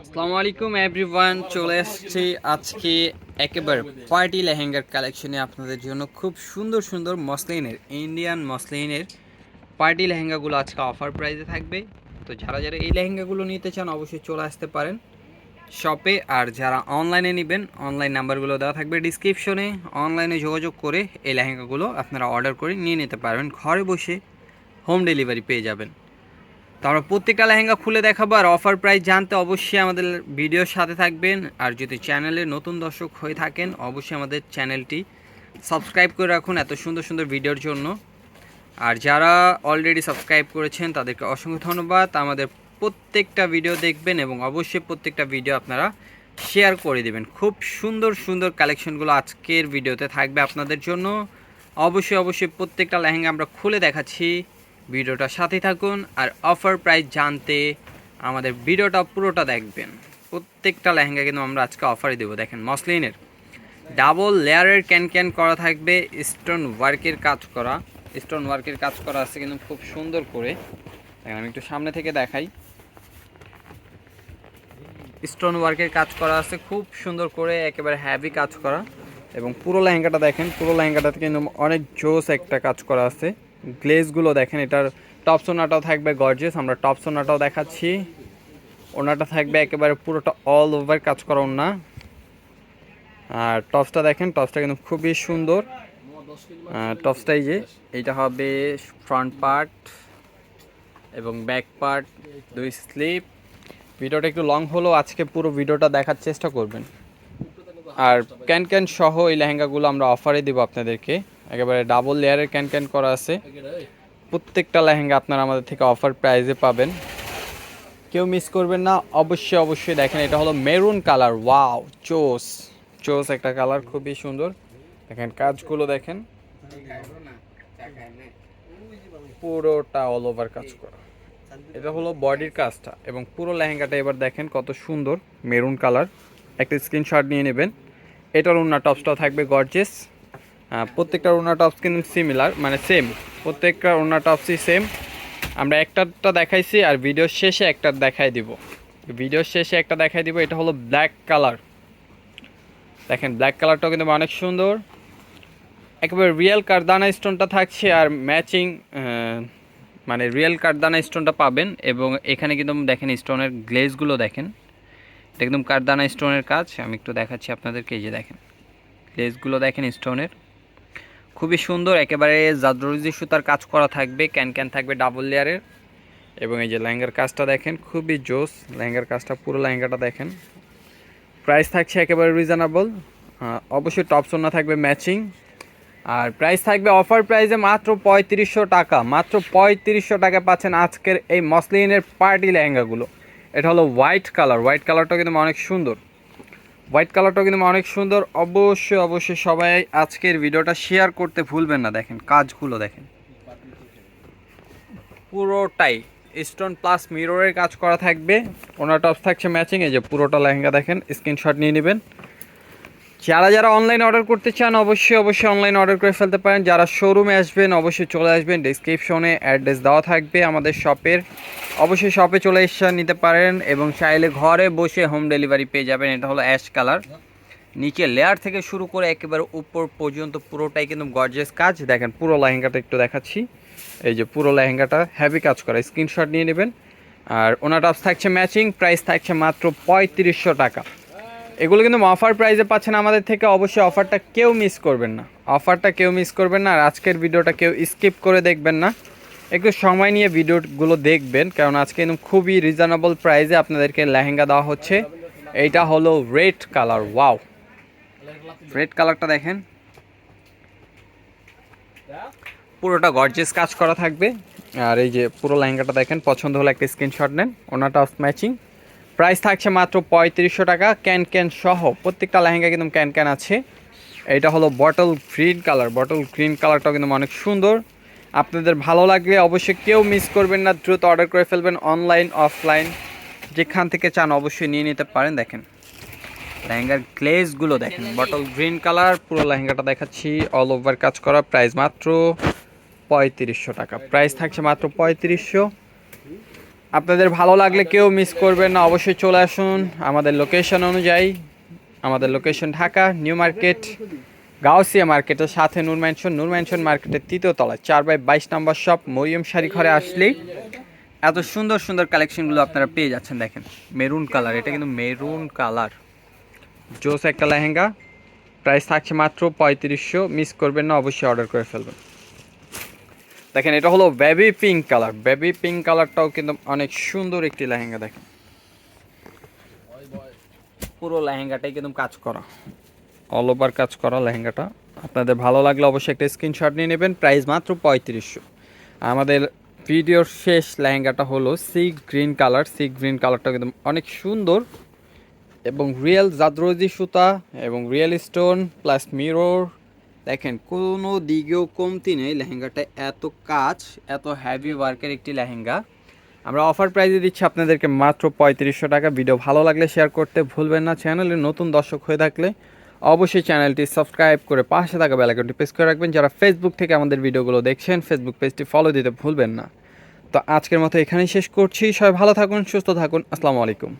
আসসালামু আলাইকুম এভরিওয়ান চলে এসেছি আজকে একেবারে পার্টি লেহেঙ্গার কালেকশনে আপনাদের জন্য খুব সুন্দর সুন্দর মসলিনের ইন্ডিয়ান মসলিনের পার্টি লেহেঙ্গাগুলো আজকে অফার প্রাইসে থাকবে। তো যারা যারা এই লেহেঙ্গাগুলো নিতে চান, অবশ্যই চলে আসতে পারেন শপে আর যারা অনলাইনে নেবেন অনলাইন নাম্বারগুলো দেওয়া থাকবে ডিসক্রিপশনে অনলাইনে যোগাযোগ করে এই লেহেঙ্গাগুলো আপনারা অর্ডার করে নিয়ে নিতে পারবেন। ঘরে বসে হোম ডেলিভারি পেয়ে যাবেন। তো আমরা প্রত্যেকটা লেহেঙ্গা খুলে দেখাবো আর অফার প্রাইস জানতে অবশ্যই আমাদের ভিডিওর সাথে থাকবেন। আর যদি চ্যানেলে নতুন দর্শক হয়ে থাকেন, অবশ্যই আমাদের চ্যানেলটি সাবস্ক্রাইব করে রাখুন এত সুন্দর সুন্দর ভিডিওর জন্য। আর যারা অলরেডি সাবস্ক্রাইব করেছেন, তাদেরকে অসংখ্য ধন্যবাদ। আমাদের প্রত্যেকটা ভিডিও দেখবেন এবং অবশ্যই প্রত্যেকটা ভিডিও আপনারা শেয়ার করে দেবেন। খুব সুন্দর সুন্দর কালেকশনগুলো আজকের ভিডিওতে থাকবে আপনাদের জন্য। অবশ্যই অবশ্যই প্রত্যেকটা লেহেঙ্গা আমরা খুলে দেখাচ্ছি। ভিডিওটা সাথে থাকুন আর অফার প্রাইস জানতে আমাদের ভিডিওটা পুরোটা দেখবেন। প্রত্যেকটা লেহেঙ্গা কিন্তু আমরা আজকে অফারে দেবো। দেখেন, মসলিনের ডাবল লেয়ারের ক্যান ক্যান করা থাকবে স্টোন ওয়ার্কের কাজ করা। স্টোন ওয়ার্কের কাজ করা আছে কিন্তু খুব সুন্দর করে। দেখেন, আমি একটু সামনে থেকে দেখাই। স্টোন ওয়ার্কের কাজ করা আছে, খুব সুন্দর করে একেবারে হ্যাভি কাজ করা। এবং পুরো লেহেঙ্গাটা দেখেন, পুরো লেহেঙ্গাটাতে কিন্তু অনেক জোস একটা কাজ করা আছে। গ্লেজগুলো দেখেন, এটার টপ সোনাটাও থাকবে গর্জেস আমরা টপ সোনাটাও দেখাচ্ছি। ওনাটা থাকবে একেবারে পুরোটা অল ওভার কাজ করা ওনা আর টপসটা দেখেন টপসটা কিন্তু খুবই সুন্দর। টপসটাই যে, এইটা হবে ফ্রন্ট পার্ট এবং ব্যাক পার্ট দুই স্লিপ ভিডিওটা একটু লং হলেও আজকে পুরো ভিডিওটা দেখার চেষ্টা করবেন। আর ক্যান ক্যান সহ এই লেহেঙ্গাগুলো আমরা অফারে দিব আপনাদেরকে। একেবারে ডাবল লেয়ারের ক্যান ক্যান করা আছে। প্রত্যেকটা লেহেঙ্গা আপনারা আমাদের থেকে অফার প্রাইজে পাবেন। কেউ মিস করবেন না, অবশ্যই অবশ্যই দেখেন, এটা হলো মেরুন কালার ওয়াও চোস। চোস একটা কালার খুবই সুন্দর। দেখেন, কাজগুলো দেখেন। পুরোটা অল ওভার কাজ করা। এটা হলো বডির কাজটা এবং পুরো লেহেঙ্গাটা এবার দেখেন কত সুন্দর মেরুন কালার একটা স্ক্রিনশট নিয়ে নেবেন। এটার ওনার টপসটাও থাকবে গর্জেস প্রত্যেকটা ওনার টপস কিন্তু সিমিলার মানে সেম প্রত্যেকটা ওনার টপসই সেম আমরা একটাটা দেখাইছি আর ভিডিওর শেষে একটা দেখাই দিব। ভিডিওর শেষে একটা দেখাই দিব, এটা হলো ব্ল্যাক কালার দেখেন ব্ল্যাক কালারটাও কিন্তু অনেক সুন্দর। একেবারে রিয়েল কারদানা স্টোনটা থাকছে আর ম্যাচিং মানে রিয়েল কারদানা স্টোনটা পাবেন এবং এখানে কিন্তু দেখেন স্টোনের গ্লেজগুলো দেখেন। এটা একদম কারদানা স্টোনের কাজ। আমি একটু দেখাচ্ছি আপনাদেরকে, এই যে দেখেন। গ্লেজগুলো দেখেন স্টোনের খুবই সুন্দর, একেবারে জাদরজি সুতার কাজ করা থাকবে, ক্যান ক্যান থাকবে ডাবল লেয়ারের এবং এই যে লেহেঙ্গার কাজটা দেখেন, খুবই জোস, লেহেঙ্গার কাজটা, পুরো লেহেঙ্গাটা দেখেন। প্রাইস থাকছে একেবারে রিজনেবল অবশ্যই টপ সোনা থাকবে ম্যাচিং আর প্রাইস থাকবে অফার প্রাইসে মাত্র পঁয়ত্রিশশো টাকা, মাত্র পঁয়ত্রিশশো টাকা পাচ্ছেন আজকের এই মসলিনের পার্টি লেহেঙ্গাগুলো। এটা হলো হোয়াইট কালার হোয়াইট কালারটা কিন্তু অনেক সুন্দর। হোয়াইট কালারটাও কিন্তু অনেক সুন্দর। অবশ্যই অবশ্যই সবাই আজকের ভিডিওটা শেয়ার করতে ভুলবেন না, দেখেন, কাজগুলো দেখেন। পুরোটাই স্টোন প্লাস মিররের কাজ করা থাকবে। ওনার টপস থাকছে ম্যাচিংয়ে যে পুরোটা লেহেঙ্গা দেখেন স্ক্রিনশট নিয়ে নেবেন। যারা যারা অনলাইন অর্ডার করতে চান, অবশ্যই অবশ্যই অনলাইন অর্ডার করে ফেলতে পারেন। যারা শোরুমে আসবেন, অবশ্যই চলে আসবেন। ডিসক্রিপশনে অ্যাড্রেস দেওয়া থাকবে আমাদের শপের অবশ্যই শপে চলে এসে নিতে পারেন এবং চাইলে ঘরে বসে হোম ডেলিভারি পেয়ে যাবেন। এটা হলো অ্যাশ কালার নিচে লেয়ার থেকে শুরু করে একেবারে উপর পর্যন্ত পুরোটাই কিন্তু গর্জেস কাজ। দেখেন, পুরো লেহেঙ্গাটা একটু দেখাচ্ছি। এই যে পুরো লেহেঙ্গাটা হ্যাভি কাজ করা। স্ক্রিনশট নিয়ে নেবেন। আর ওনার টপস থাকছে ম্যাচিং প্রাইস থাকছে মাত্র পঁয়ত্রিশশো টাকা। এগুলো কিন্তু অফার প্রাইসে পাচ্ছেন আমাদের থেকে, অবশ্যই অফারটা কেউ মিস করবেন না। অফারটা কেউ মিস করবেন না, আর আজকের ভিডিওটা কেউ স্কিপ করে দেখবেন না। একটু সময় নিয়ে ভিডিওগুলো দেখবেন, কারণ আজকে কিন্তু খুবই রিজনেবল প্রাইসে আপনাদেরকে লেহেঙ্গা দেওয়া হচ্ছে। এইটা হলো রেড কালার ওয়াও রেড কালারটা দেখেন। পুরোটা গর্জেস কাজ করা থাকবে। আর এই যে পুরো লেহেঙ্গাটা দেখেন, পছন্দ হলে একটা স্ক্রিনশট নেন, ওনাটা অফ ম্যাচিং প্রাইস থাকছে মাত্র পঁয়ত্রিশশো টাকা। ক্যান ক্যান সহ প্রত্যেকটা লেহেঙ্গা কিন্তু ক্যান ক্যান আছে। এটা হলো bottle green colour bottle green কালারটাও কিন্তু অনেক সুন্দর। আপনাদের ভালো লাগলে অবশ্যই কেউ মিস করবেন না, দ্রুত অর্ডার করে ফেলবেন অনলাইন অফলাইন যেখান থেকে চান অবশ্যই নিয়ে নিতে পারেন, দেখেন। লেহেঙ্গার গ্লেজগুলো দেখেন বটল গ্রিন কালার পুরো লেহেঙ্গাটা দেখাচ্ছি অল ওভার কাজ করা প্রাইস মাত্র পঁয়ত্রিশশো টাকা। প্রাইস থাকছে মাত্র পঁয়ত্রিশশো। আপনাদের ভালো লাগলে কেউ মিস করবেন না, অবশ্যই চলে আসুন। আমাদের লোকেশন অনুযায়ী, আমাদের location Dhaka new market Gausia মার্কেটের সাথে নূর ম্যানশন নূর ম্যানশন মার্কেটের তৃতীয় তলায়, চার বাই বাইশ নম্বর শপ মরিয়ম শাড়ি ঘরে আসলেই। এত সুন্দর সুন্দর কালেকশনগুলো আপনারা পেয়ে যাচ্ছেন, দেখেন। মেরুন কালার এটা কিন্তু মেরুন কালার জোস একটা লেহেঙ্গা প্রাইস থাকছে মাত্র পঁয়ত্রিশশো মিস করবেন না, অবশ্যই অর্ডার করে ফেলবেন। দেখেন, এটা হলো baby pink colour baby pink কালারটাও কিন্তু অনেক সুন্দর একটি লেহেঙ্গা, দেখেন। পুরো লেহেঙ্গাটাই কিন্তু কাজ করা। অল ওভার কাজ করা লেহেঙ্গাটা। আপনাদের ভালো লাগলে অবশ্যই একটা স্ক্রিনশট নিয়ে নেবেন প্রাইস মাত্র পঁয়ত্রিশশো। আমাদের ভিডিওর শেষ লেহেঙ্গাটা হলো sea green colour sea green কালারটা কিন্তু অনেক সুন্দর। এবং রিয়েল জাদ্রোজি সুতা এবং রিয়েল স্টোন প্লাস মিরর দেখেন, কোনো দিকেও কমতি নেই লেহেঙ্গাটা। এত কাজ এত হ্যাভি ওয়ার্কের একটি লেহেঙ্গা। আমরা অফার প্রাইজে দিচ্ছি আপনাদেরকে মাত্র পঁয়ত্রিশশো টাকা। ভিডিও ভালো লাগলে শেয়ার করতে ভুলবেন না। চ্যানেলে নতুন দর্শক হয়ে থাকলে অবশ্যই চ্যানেলটি সাবস্ক্রাইব করে পাশে থাকা বেলাইকনটি প্রেস করে রাখবেন। যারা ফেসবুক থেকে আমাদের ভিডিওগুলো দেখছেন ফেসবুক পেজটি ফলো দিতে ভুলবেন না। তো আজকের মতো এখানেই শেষ করছি। সবাই ভালো থাকুন, সুস্থ থাকুন। আসসালামু আলাইকুম।